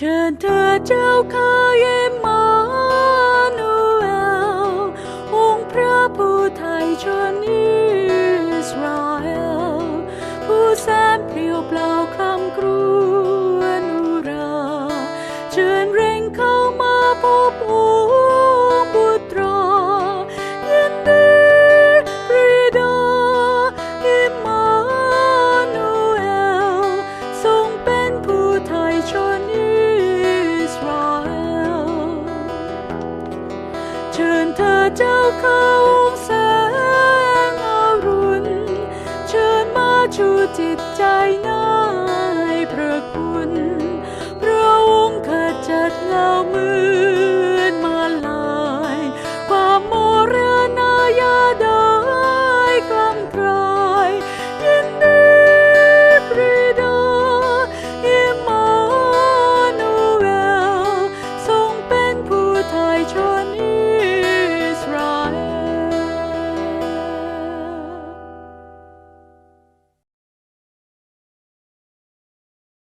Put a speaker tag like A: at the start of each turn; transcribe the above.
A: เชิญเธอเจ้าข้าเยมานูเอลองค์พระผู้ไทยชนอิสราเอลผู้แสนเปลี่ยวเปล่าคำครวญอุรา เชิญเร่งเข้ามาพบอง ชิญเธอเจ้าเข้าแสงอรุณ เชิญมาชูจิตใจนะ